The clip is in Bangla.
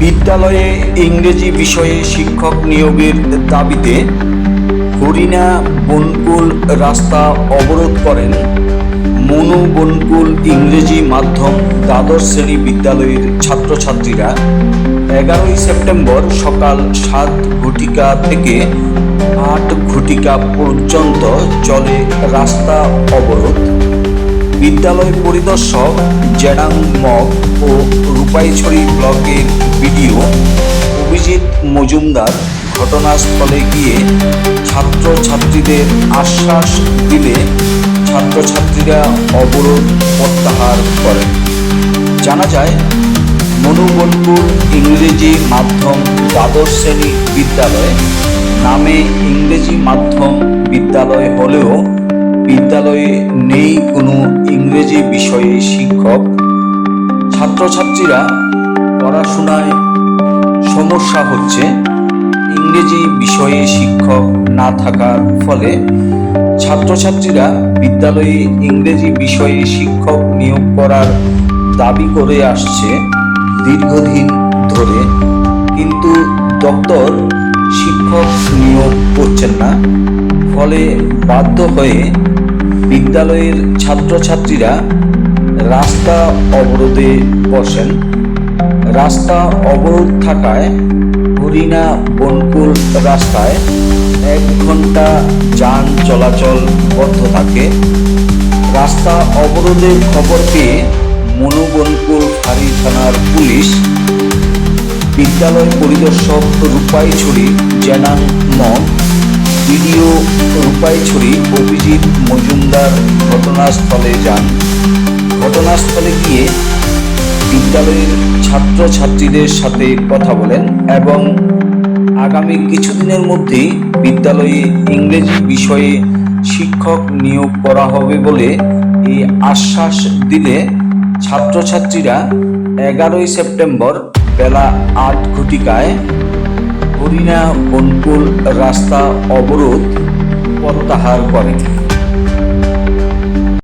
বিদ্যালয়ে ইংরেজি বিষয়ে শিক্ষক নিয়োগের দাবিতে হরিণা বনকুল রাস্তা অবরোধ করেন। মনু বনকুল ইংরেজি মাধ্যম দ্বাদশ শ্রেণি বিদ্যালয়ের ছাত্রছাত্রীরা এগারোই সেপ্টেম্বর সকাল সাত ঘটিকা থেকে আট ঘটিকা পর্যন্ত চলে রাস্তা অবরোধ। বিদ্যালয় পরিদর্শক জেডাং মগ ও রূপাইছড়ি ব্লকের বিডিও অভিজিৎ মজুমদার ঘটনাস্থলে গিয়ে ছাত্রছাত্রীদের আশ্বাস দিলে ছাত্রছাত্রীরা অবরোধ প্রত্যাহার করেন। জানা যায়, মনুবনপুর ইংরেজি মাধ্যম দ্বাদশ শ্রেণি বিদ্যালয় নামে ইংরেজি মাধ্যম বিদ্যালয় হলেও বিদ্যালয়ে নেই ছাত্রছাত্রীরা পড়াশোনায় সমস্যা হচ্ছে। ইংরেজি বিষয়ে শিক্ষক না থাকার ফলে ছাত্রছাত্রীরা বিদ্যালয়ে ইংরেজি বিষয়ে শিক্ষক নিয়োগ করার দাবি করে আসছে দীর্ঘদিন ধরে। কিন্তু দপ্তর শিক্ষক নিয়োগ করছেন না। ফলে বাধ্য হয়ে বিদ্যালয়ের ছাত্রছাত্রীরা রাস্তা অবরোধে বসেন। রাস্তা অবরোধ থাকায় হরিণা বনকুল রাস্তায় এক ঘণ্টা যান চলাচল বন্ধ থাকে। রাস্তা অবরোধের খবর পেয়ে মনুবনকুল ফাঁড়ি থানার পুলিশ, বিদ্যালয় পরিদর্শক রূপাইছড়ি জেনাং মগ, বিডিও রূপাইছড়ি অভিজিৎ মজুমদার ঘটনাস্থলে যান। ঘটনাস্থলে গিয়ে বিদ্যালয়ের ছাত্রছাত্রীদের সাথে কথা বলেন এবং আগামী কিছুদিনের মধ্যেই বিদ্যালয়ে ইংরেজি বিষয়ে শিক্ষক নিয়োগ করা হবে বলে এই আশ্বাস দিলে ছাত্রছাত্রীরা এগারোই সেপ্টেম্বর বেলা আট ঘটিকায় হরিণা বনকুল রাস্তা অবরোধ প্রত্যাহার করেন।